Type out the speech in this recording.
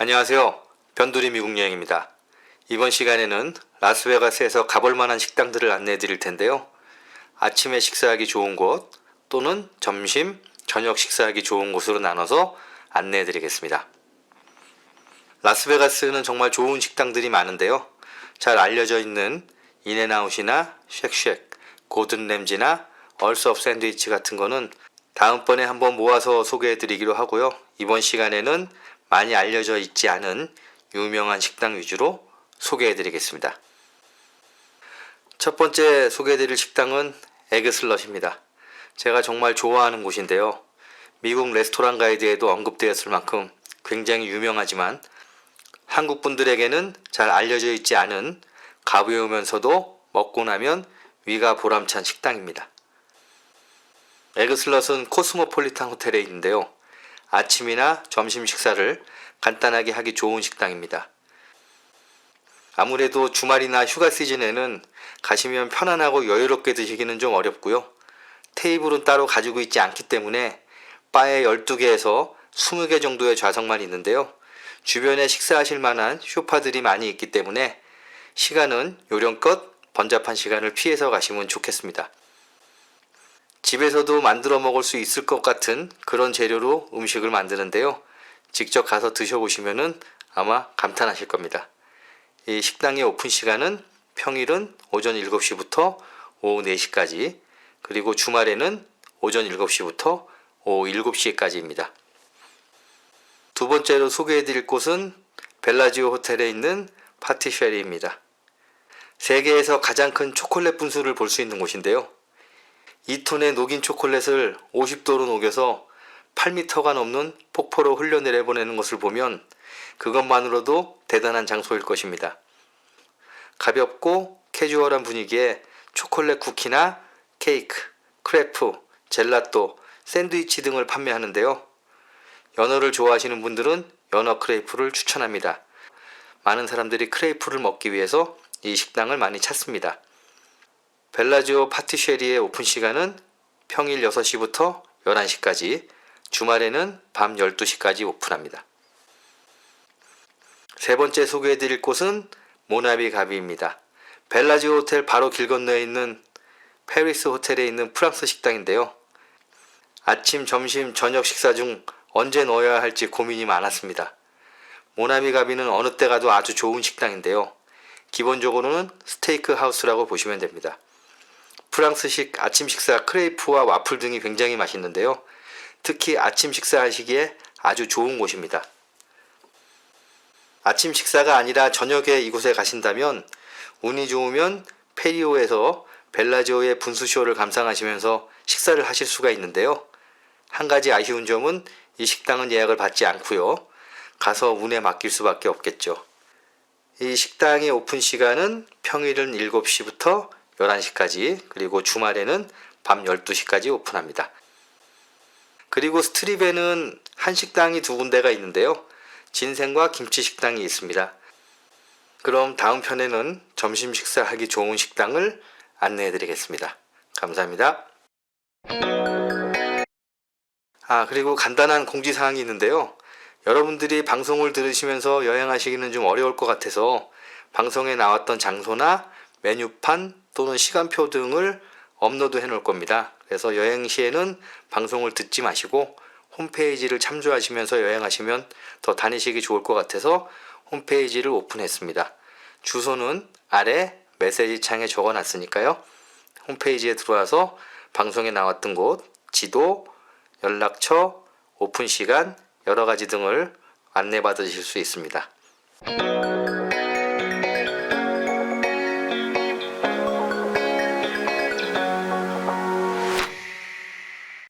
안녕하세요. 변두리 미국 여행입니다. 이번 시간에는 라스베가스에서 가볼 만한 식당들을 안내해 드릴 텐데요. 아침에 식사하기 좋은 곳 또는 점심, 저녁 식사하기 좋은 곳으로 나눠서 안내해 드리겠습니다. 라스베가스는 정말 좋은 식당들이 많은데요. 잘 알려져 있는 인앤아웃이나 쉑쉑, 고든 램지나 얼스업 샌드위치 같은 거는 다음번에 한번 모아서 소개해 드리기로 하고요. 이번 시간에는 많이 알려져 있지 않은 유명한 식당 위주로 소개해 드리겠습니다. 첫 번째 소개해 드릴 식당은 에그슬럿입니다. 제가 정말 좋아하는 곳인데요. 미국 레스토랑 가이드에도 언급되었을 만큼 굉장히 유명하지만 한국 분들에게는 잘 알려져 있지 않은 가벼우면서도 먹고 나면 위가 보람찬 식당입니다. 에그슬럿은 코스모폴리탄 호텔에 있는데요. 아침이나 점심 식사를 간단하게 하기 좋은 식당입니다. 아무래도 주말이나 휴가 시즌에는 가시면 편안하고 여유롭게 드시기는 좀 어렵고요. 테이블은 따로 가지고 있지 않기 때문에 바에 12개에서 20개 정도의 좌석만 있는데요. 주변에 식사하실 만한 쇼파들이 많이 있기 때문에 시간은 요령껏 번잡한 시간을 피해서 가시면 좋겠습니다. 집에서도 만들어 먹을 수 있을 것 같은 그런 재료로 음식을 만드는데요. 직접 가서 드셔보시면은 아마 감탄하실 겁니다. 이 식당의 오픈 시간은 평일은 오전 7시부터 오후 4시까지, 그리고 주말에는 오전 7시부터 오후 7시까지입니다. 두 번째로 소개해 드릴 곳은 벨라지오 호텔에 있는 파티쉐리입니다. 세계에서 가장 큰 초콜릿 분수를 볼 수 있는 곳인데요. 2톤의 녹인 초콜릿을 50도로 녹여서 8m가 넘는 폭포로 흘려내려 보내는 것을 보면 그것만으로도 대단한 장소일 것입니다. 가볍고 캐주얼한 분위기에 초콜릿 쿠키나 케이크, 크레프, 젤라또, 샌드위치 등을 판매하는데요. 연어를 좋아하시는 분들은 연어 크레이프를 추천합니다. 많은 사람들이 크레이프를 먹기 위해서 이 식당을 많이 찾습니다. 벨라지오 파티쉐리의 오픈 시간은 평일 6시부터 11시까지, 주말에는 밤 12시까지 오픈합니다. 세 번째 소개해 드릴 곳은 모나비 가비입니다. 벨라지오 호텔 바로 길 건너에 있는 페리스 호텔에 있는 프랑스 식당인데요. 아침, 점심, 저녁 식사 중 언제 넣어야 할지 고민이 많았습니다. 모나미 가비는 어느 때 가도 아주 좋은 식당인데요. 기본적으로는 스테이크 하우스라고 보시면 됩니다. 프랑스식 아침 식사 크레이프와 와플 등이 굉장히 맛있는데요. 특히 아침 식사하시기에 아주 좋은 곳입니다. 아침 식사가 아니라 저녁에 이곳에 가신다면 운이 좋으면 페리오에서 벨라지오의 분수쇼를 감상하시면서 식사를 하실 수가 있는데요. 한 가지 아쉬운 점은 이 식당은 예약을 받지 않고요. 가서 운에 맡길 수밖에 없겠죠. 이 식당의 오픈 시간은 평일은 7시부터 11시까지 그리고 주말에는 밤 12시까지 오픈합니다. 그리고 스트립에는 한식당이 두 군데가 있는데요. 진생과 김치 식당이 있습니다. 그럼 다음 편에는 점심 식사하기 좋은 식당을 안내해 드리겠습니다. 감사합니다. 아, 그리고 간단한 공지사항이 있는데요. 여러분들이 방송을 들으시면서 여행하시기는 좀 어려울 것 같아서 방송에 나왔던 장소나 메뉴판 또는 시간표 등을 업로드 해 놓을 겁니다. 그래서 여행 시에는 방송을 듣지 마시고 홈페이지를 참조하시면서 여행하시면 더 다니시기 좋을 것 같아서 홈페이지를 오픈했습니다. 주소는 아래 메시지 창에 적어 놨으니까요. 홈페이지에 들어와서 방송에 나왔던 곳, 지도, 연락처, 오픈 시간, 여러 가지 등을 안내받으실 수 있습니다.